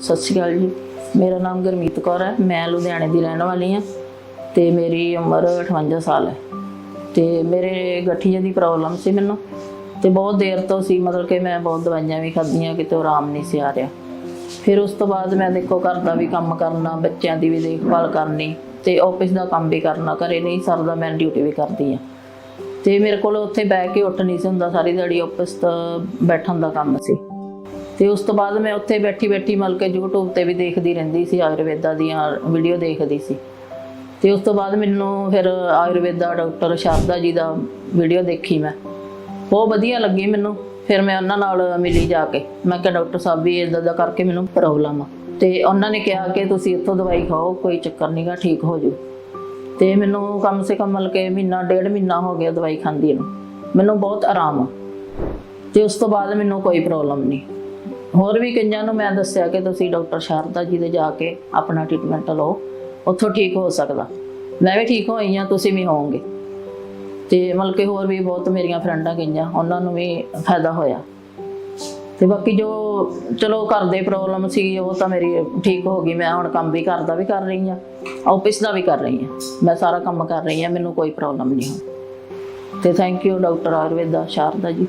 ਸਤਿ ਸ਼੍ਰੀ ਅਕਾਲ ਜੀ। ਮੇਰਾ ਨਾਮ ਗੁਰਮੀਤ ਕੌਰ ਹੈ। ਮੈਂ ਲੁਧਿਆਣੇ ਦੀ ਰਹਿਣ ਵਾਲੀ ਹਾਂ ਤੇ ਮੇਰੀ ਉਮਰ 58 ਸਾਲ ਹੈ। ਤੇ ਮੇਰੇ ਗਠੀਏ ਦੀ ਪ੍ਰੋਬਲਮ ਸੀ ਮੈਨੂੰ ਤੇ ਬਹੁਤ ਦੇਰ ਤੋਂ ਸੀ, ਮਤਲਬ ਕਿ ਮੈਂ ਬਹੁਤ ਦਵਾਈਆਂ ਵੀ ਖਾਧੀਆਂ, ਕਿਤੇ ਆਰਾਮ ਨਹੀਂ ਸੀ ਆ ਰਿਹਾ। ਫਿਰ ਉਸ ਤੋਂ ਬਾਅਦ ਮੈਂ ਦੇਖੋ ਘਰ ਦਾ ਵੀ ਕੰਮ ਕਰਨਾ, ਬੱਚਿਆਂ ਦੀ ਵੀ ਦੇਖਭਾਲ ਕਰਨੀ ਤੇ ਆਫਿਸ ਦਾ ਕੰਮ ਵੀ ਕਰਨਾ, ਘਰੇ ਨਹੀਂ ਸਰਦਾ ਮੈਂ ਡਿਊਟੀ ਵੀ ਕਰਦੀ ਆ ਤੇ ਮੇਰੇ ਕੋਲ ਉੱਥੇ ਬਹਿ ਕੇ ਉੱਠ ਨਹੀਂ ਸੀ ਹੁੰਦਾ, ਸਾਰੀ ਦਿਹਾੜੀ ਆਫਿਸ ਤੋਂ ਬੈਠਣ ਦਾ ਕੰਮ ਸੀ। ਤੇ ਉਸ ਤੋਂ ਬਾਅਦ ਮੈਂ ਉੱਥੇ ਬੈਠੀ ਬੈਠੀ ਮਤਲਬ ਕਿ YouTube ਤੇ ਵੀ ਦੇਖਦੀ ਰਹਿੰਦੀ ਸੀ, ਆਯੁਰਵੇਦਾ ਦੀਆਂ ਵੀਡੀਓ ਦੇਖਦੀ ਸੀ। ਤੇ ਉਸ ਤੋਂ ਬਾਅਦ ਮੈਨੂੰ ਫਿਰ ਆਯੁਰਵੇਦਾ ਡਾਕਟਰ ਸ਼ਾਰਦਾ ਜੀ ਦਾ ਵੀਡੀਓ ਦੇਖੀ ਮੈਂ। ਬਹੁਤ ਵਧੀਆ ਲੱਗੀ ਮੈਨੂੰ। ਫਿਰ ਮੈਂ ਉਹਨਾਂ ਨਾਲ ਮਿਲੀ ਜਾ ਕੇ। ਮੈਂ ਕਿਹਾ, ਡਾਕਟਰ ਸਾਹਿਬ ਵੀ ਇਦਾਂ ਦਾ ਕਰਕੇ ਮੈਨੂੰ ਪ੍ਰੋਬਲਮ ਆ। ਤੇ ਉਹਨਾਂ ਨੇ ਕਿਹਾ ਕਿ ਤੁਸੀਂ ਇੱਥੋਂ ਦਵਾਈ ਖਾਓ, ਕੋਈ ਚੱਕਰ ਨਹੀਂਗਾ ਠੀਕ ਹੋ ਜੂ। ਤੇ ਮੈਨੂੰ ਕਮ ਸੇ ਕਮ ਮਤਲਬ ਕਿ ਮਹੀਨਾ, ਡੇਢ ਮਹੀਨਾ ਹੋ ਗਿਆ ਦਵਾਈ ਖਾਂਦੀ ਨੂੰ। ਮੈਨੂੰ ਬਹੁਤ ਆਰਾਮ ਆ। ਤੇ ਉਸ ਤੋਂ ਬਾਅਦ ਮੈਨੂੰ ਕੋਈ ਪ੍ਰੋਬਲਮ ਨਹੀਂ। ਹੋਰ ਵੀ ਕਈਆਂ ਨੂੰ ਮੈਂ ਦੱਸਿਆ ਕਿ ਤੁਸੀਂ ਡਾਕਟਰ ਸ਼ਾਰਦਾ ਜੀ ਦੇ ਜਾ ਕੇ ਆਪਣਾ ਟ੍ਰੀਟਮੈਂਟ ਲਓ, ਉੱਥੋਂ ਠੀਕ ਹੋ ਸਕਦਾ। ਮੈਂ ਵੀ ਠੀਕ ਹੋਈ ਹਾਂ, ਤੁਸੀਂ ਵੀ ਹੋਵੋਗੇ। ਤੇ ਮਤਲਬ ਕਿ ਹੋਰ ਵੀ ਬਹੁਤ ਮੇਰੀਆਂ ਫਰੈਂਡਾਂ ਗਈਆਂ, ਉਹਨਾਂ ਨੂੰ ਵੀ ਫਾਇਦਾ ਹੋਇਆ। ਤੇ ਬਾਕੀ ਜੋ ਚਲੋ ਘਰ ਦੇ ਪ੍ਰੋਬਲਮ ਸੀ, ਉਹ ਤਾਂ ਮੇਰੀ ਠੀਕ ਹੋ ਗਈ, ਮੈਂ ਹੁਣ ਕੰਮ ਵੀ ਕਰਦਾ ਵੀ ਕਰ ਰਹੀ ਹਾਂ ਆਫਿਸ ਦਾ ਵੀ ਕਰ ਰਹੀ ਹਾਂ। ਮੈਂ ਸਾਰਾ ਕੰਮ ਕਰ ਰਹੀ ਹਾਂ, ਮੈਨੂੰ ਕੋਈ ਪ੍ਰੋਬਲਮ ਨਹੀਂ ਹੋਈ ਤੇ thank you doctor Ayurveda Sharda ji.